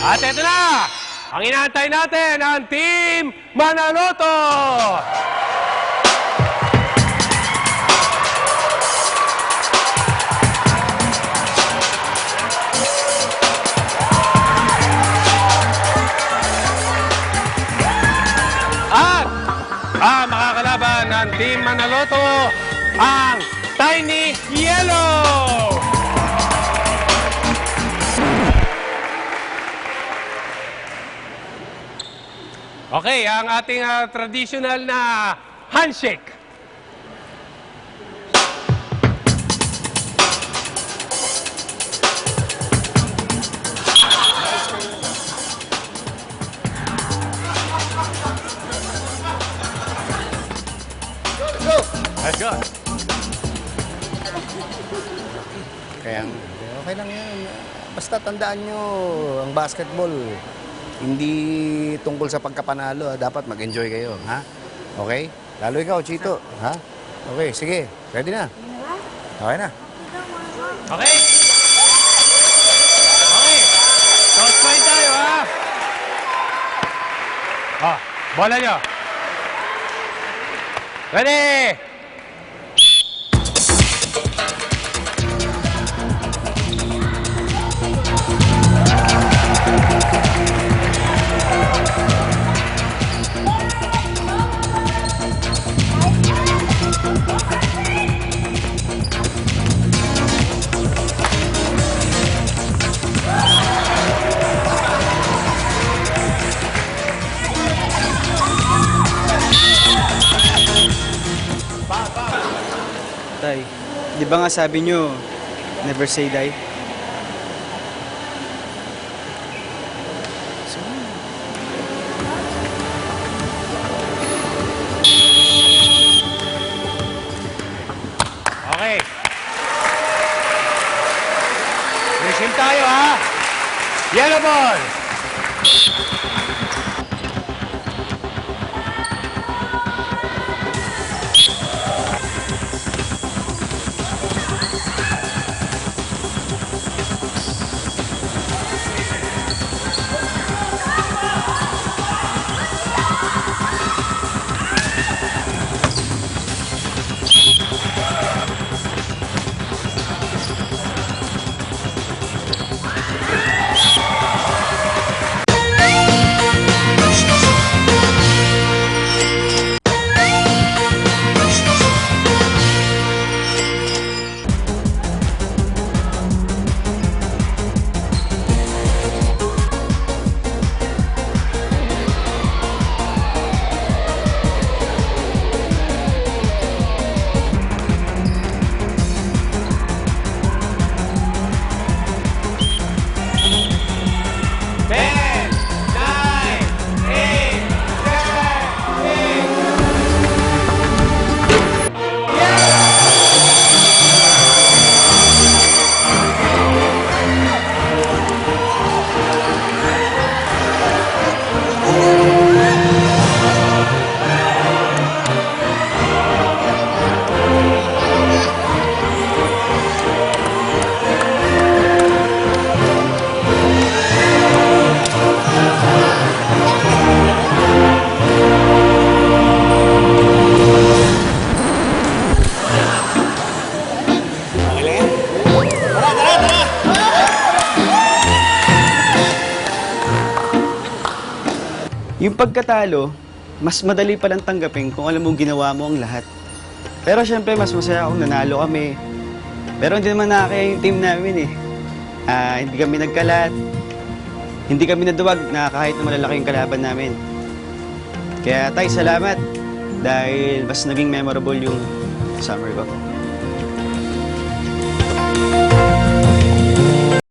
At ito na, ang inaantay natin, ang Team Manaloto! At ang makakalaban ng Team Manaloto, ang Tiny Yellow! Okay, ang ating ah, traditional na handshake. Let's go. Kaya okay lang yan. Basta tandaan nyo, ang basketball, hindi tungkol sa pagkapanalo. ah. Dapat mag-enjoy kayo. Ha? Okay? Lalo ikaw, Chito. Ha? Okay, sige. Ready na? Okay na. Okay? Okay. Toss fight tayo, ha? Ah, bola nyo. Ready? Tay, di ba nga sabi nyo, never say die? Okay. Resume tayo, ha? Yellow ball. Yung pagkatalo, mas madali palang tanggapin kung alam mong ginawa mo ang lahat. Pero syempre, mas masaya kung nanalo kami. Pero hindi naman nakakaya yung team namin eh. Ah, hindi kami nagkalat. Hindi kami naduwag na kahit na malalaki yung kalaban namin. Kaya tay, salamat. Dahil mas naging memorable yung summer ko.